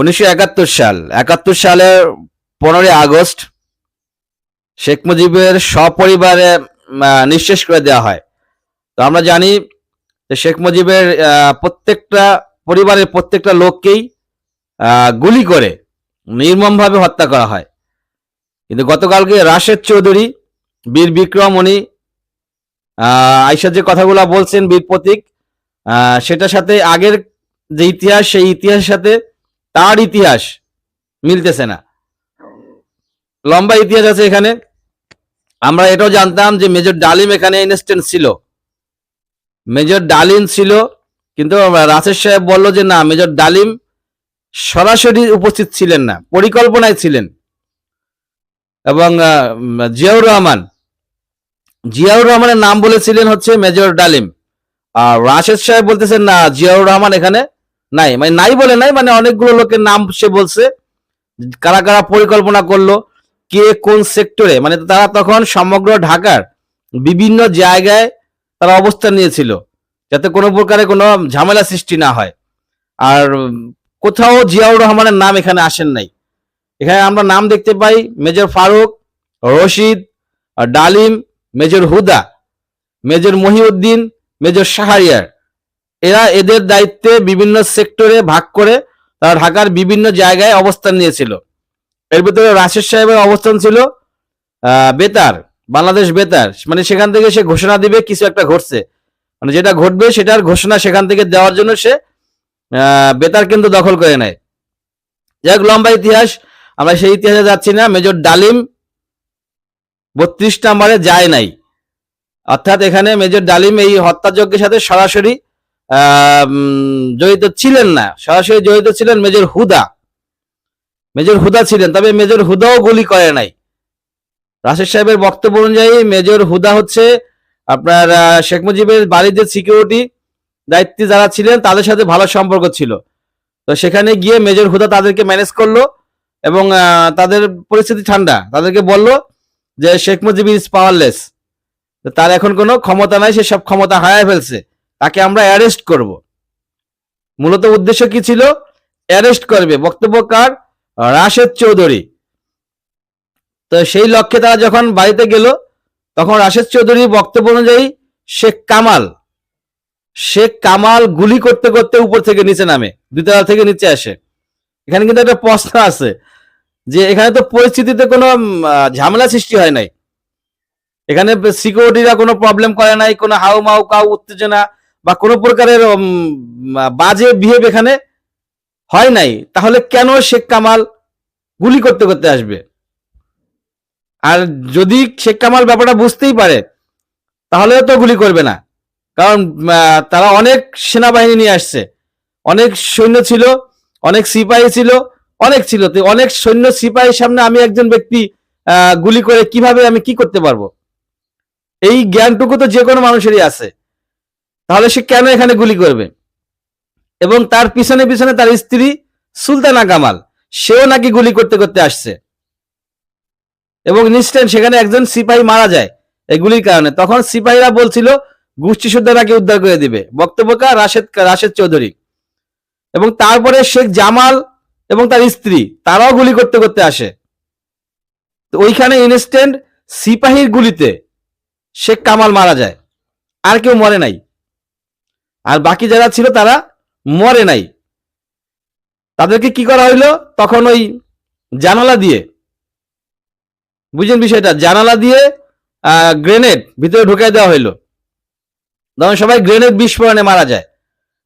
উনিশশো একাত্তর সাল। একাত্তর সালের পনেরোই আগস্ট শেখ মুজিবের সপরিবারে নিঃশেষ করে দেওয়া হয়। তো আমরা জানি শেখ মুজিবের প্রত্যেকটা পরিবারের প্রত্যেকটা লোককেই গুলি করে নির্মমভাবে হত্যা করা হয়। কিন্তু গতকালকে রাশেদ চৌধুরী বীর বিক্রম উনি আহ, আইসা যে কথাগুলো বলছেন বীর প্রতীক সেটার সাথে আগের যে ইতিহাস সেই ইতিহাসের সাথে তার ইতিহাস মিলতেছে না। লম্বা ইতিহাস আছে এখানে। আমরা এটাও জানতাম যে মেজর ডালিম এখানে ইনস্ট্যান্ট ছিল। মেজর ডালিম ছিল, কিন্তু রাসের সাহেব বলল যে না, মেজর ডালিম সরাসরি উপস্থিত ছিলেন না, পরিকল্পনায় ছিলেন। এবং জিয়াউর রহমান, জিয়াউর রহমানের নাম বলেছিলেন হচ্ছে মেজর ডালিম। আর রাশেদ সাহেব বলতেছেন না, জিয়াউর রহমান এখানে নাই মানে নাই বলে নাই মানে অনেকগুলো লোকের নাম সে বলছে, কারা কারা পরিকল্পনা করল, কে কোন সেক্টরে মানে তারা তখন সমগ্র ঢাকার বিভিন্ন জায়গায় তারা অবস্থান নিয়েছিল, যাতে কোনো প্রকারে কোনো ঝামেলা সৃষ্টি না হয়। আর কোথাও জিয়াউর রহমানের নাম এখানে আসেন নাই। এখানে আমরা নাম দেখতে পাই major Farooq, Rashid, Dalim, major Huda, major Mohiuddin, major Shahriar. এরা এদের দায়িত্বে বিভিন্ন সেক্টরে ভাগ করে তারা ঢাকার বিভিন্ন জায়গায় অবস্থান নিয়েছিল। এর ভিতরে রাশেদ সাহেবের অবস্থান ছিল বেতার, বাংলাদেশ বেতার। মানে সেখান থেকে সে ঘোষণা দিবে কিছু একটা ঘটছে। মানে যেটা ঘটবে সেটার ঘোষণা সেখান থেকে দেওয়ার জন্য সে বেতার কিন্তু দখল করে নেয়। যাই হোক, লম্বা ইতিহাস, আমরা সেই ইতিহাসে যাচ্ছি না। মেজর ডালিম বত্রিশ নাম্বারে যায় নাই। অর্থাৎ এখানে মেজর ডালিম এই হত্যাযজ্ঞের সাথে সরাসরি জড়িত ছিলেন না। সরাসরি জড়িত ছিলেন মেজর হুদা। মেজর হুদা ছিলেন, তবে মেজর হুদাও গুলি করে নাই। রাশেদ সাহেবের বক্তব্য অনুযায়ী মেজর হুদা হচ্ছে আপনার শেখ মুজিবের বাড়িতে সিকিউরিটি দায়িত্বে যারা ছিলেন, তাদের সাথে ভালো সম্পর্ক ছিল। তো সেখানে গিয়ে মেজর হুদা তাদেরকে ম্যানেজ করল এবং তাদের পরিস্থিতি ঠান্ডা। তাদেরকে বলল যে শেখ মুজিব ইজ পাওয়ারলেস তার এখন কোনো ক্ষমতা নাই, সে সব ক্ষমতা হারায় ফেলছে। তাকে আমরা অ্যারেস্ট করব। মূলত উদ্দেশ্য কি ছিল? অ্যারেস্ট করবে। বক্তব্যকার রাশেদ চৌধুরী। তো সেই লক্ষ্যে তারা যখন বাড়িতে গেল, তখন রাশেদ চৌধুরী বক্তব্য অনুযায়ী শেখ কামাল শেখ কামাল গুলি করতে করতে উপর থেকে নিচে নামে দুতলা থেকে নিচে আসে। এখানে কিন্তু একটা প্রশ্ন আছে যে এখানে তো পরিস্থিতিতে কোনো ঝামেলা সৃষ্টি হয় নাই। এখানে সিকিউরিটিরা কোনো প্রবলেম করে নাই, কোনো হাউ মাউ কাউ উত্তেজনা বা কোনো প্রকারের বাজে বিহেভ এখানে হয় নাই, তাহলে কেন শেখ কামাল গুলি করতে করতে আসবে? আর যদি শেখ কামাল ব্যাপারটা বুঝতেই পারে তাহলে তো গুলি করবে না। কারণ তারা অনেক সেনাবাহিনী নিয়ে আসছে। অনেক সৈন্য ছিল, অনেক সিপাহী ছিল, অনেক ছিল। অনেক সৈন্য সিপাহীর সামনে আমি একজন ব্যক্তি গুলি করে কীভাবে আমি কি করতে পারব? এই জ্ঞানটুকু তো যে কোনো মানুষেরই আছে। তাহলে সে কেন এখানে গুলি করবে? এবং তার পিছনে পিছনে তার স্ত্রী সুলতানা কামাল, সেও নাকি গুলি করতে করতে আসছে। এবং নিশ্চয় সেখানে একজন সিপাহী মারা যায় এই গুলির কারণে। তখন সিপাহীরা বলছিল গোষ্ঠী শুদ্ধ নাকি উদ্ধার করে দিবে? বক্তব্যকার রাশেদ রাশেদ চৌধুরী। এবং তারপরে শেখ জামাল এবং তার স্ত্রী, তারাও গুলি করতে করতে আসে। তো ওইখানে ইনস্ট্যান্ট সিপাহীর গুলিতে শেখ কামাল মারা যায়। আর কেউ মরে নাই। আর বাকি যারা ছিল তারা মরে নাই। তাদেরকে কি করা হইল? তখন ওই জানালা দিয়ে। বুঝলেন বিষয়টা? জানালা দিয়ে গ্রেনেড ভিতরে ঢুকাই দেওয়া হইল। তখন সবাই গ্রেনেড বিস্ফোরণে মারা যায়।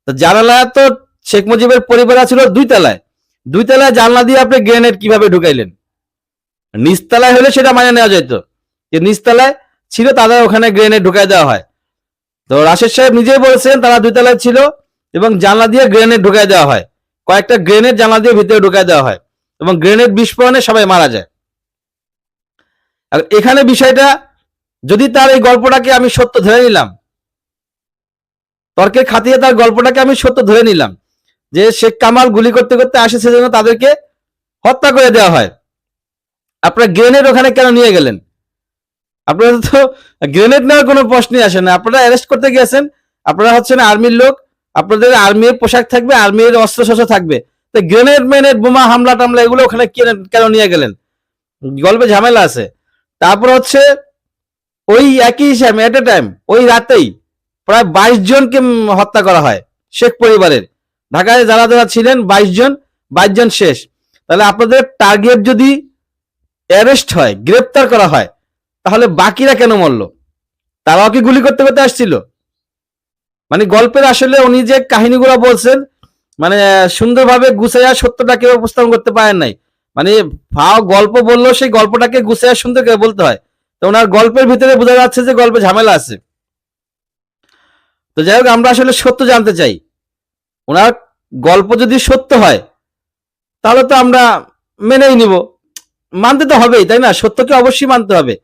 তো জানালা তো শেখ মুজিবের পরিবার ছিল দুই তলায়। দুই তলায় জানলা দিয়ে আপনি গ্রেনেড কীভাবে ঢুকাইলেন? নিচতলায় হলে সেটা মানে নেওয়া যেত যে নিচতলায় ছিল তাদের ওখানে গ্রেনেড ঢুকাই দেওয়া হয়। তো রাশেদ সাহেব নিজেই বলছেন তারা দুই তলায় ছিল এবং জানলা দিয়ে গ্রেনেড ঢুকাই দেওয়া হয়। কয়েকটা গ্রেনেড জানলা দিয়ে ভিতরে ঢুকাই দেওয়া হয় এবং গ্রেনেড বিস্ফোরণে সবাই মারা যায়। এখানে বিষয়টা, যদি তার এই গল্পটাকে আমি সত্য ধরে নিলাম, তর্কের খাতিয়ে তার গল্পটাকে আমি সত্য ধরে নিলাম, যে শেখ কামাল গুলি করতে করতে আসে সেজন্য তাদেরকে হত্যা করে দেওয়া হয়। আপনার গ্রেনেড ওখানে কেন নিয়ে গেলেন? আপনারা তো গ্রেনেড নেওয়ার কোনো প্রশ্নই আসে না। আপনারা অ্যারেস্ট করতে গিয়েছেন, আপনারা হচ্ছেন আর্মির লোক, আপনাদের আর্মির পোশাক থাকবে আর্মির অস্ত্র শস্ত্র থাকবে। তো গ্রেনেড মেনেড বোমা, হামলা, টামলা, এগুলো ওখানে কেন- কেন নিয়ে গেলেন? গল্পে ঝামেলা আছে। তারপর হচ্ছে ওই একই হিসাবে এট এ টাইম ওই রাতেই প্রায় বাইশ জনকে হত্যা করা হয়, শেখ পরিবারের। ঢাকায় যারা যারা ছিলেন, বাইশ জন বাইশ জন শেষ। তাহলে আপনাদের টার্গেট যদি অ্যারেস্ট হয়, গ্রেপ্তার করা হয় তাহলে বাকিরা কেন মরল? তারাও কি গুলি করতে করতে আসছিল? মানে গল্পের আসলে উনি যে কাহিনীগুলো বলছেন মানে সুন্দরভাবে গুছাইয়া সত্যটা কেউ উপস্থাপন করতে পারেন নাই। মানে ভাও গল্প বলল, সেই গল্পটাকে গুছাইয়া সুন্দর করে বলতে হয়। তো ওনার গল্পের ভিতরে বোঝা যাচ্ছে যে গল্পে ঝামেলা আছে। তো যাই হোক, আমরা আসলে সত্য জানতে চাই। ওনার গল্প যদি সত্য হয়, তাহলে তো আমরা মেনেই নিব। মানতে তো হবেই, তাই না? সত্যকে অবশ্যই মানতে হবে।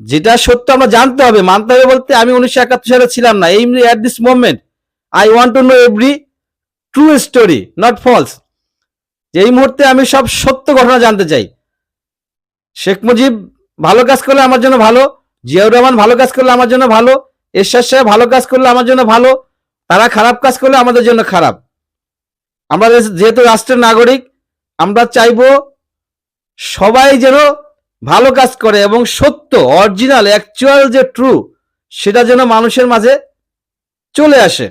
যেটা সত্য আমরা জানতে হবে, মানতে হবে বলতে আমি উনিশশো একাত্তর সালে ছিলাম না। এই at this moment I want to know every true story not false এই মুহূর্তে আমি সব সত্য ঘটনা জানতে চাই। শেখ মুজিব ভালো কাজ করলে আমার জন্য ভালো, জিয়াউর রহমান ভালো কাজ করলে আমার জন্য ভালো, এরশাদ সাহেব ভালো কাজ করলে আমার জন্য ভালো, তারা খারাপ কাজ করলে আমাদের জন্য খারাপ। আমরা যেহেতু রাষ্ট্রের নাগরিক, আমরা চাইব সবাই যেন ভালো কাজ করে এবং সত্য অরিজিনাল অ্যাকচুয়াল যে ট্রু সেটা যেন মানুষের মাঝে চলে আসে।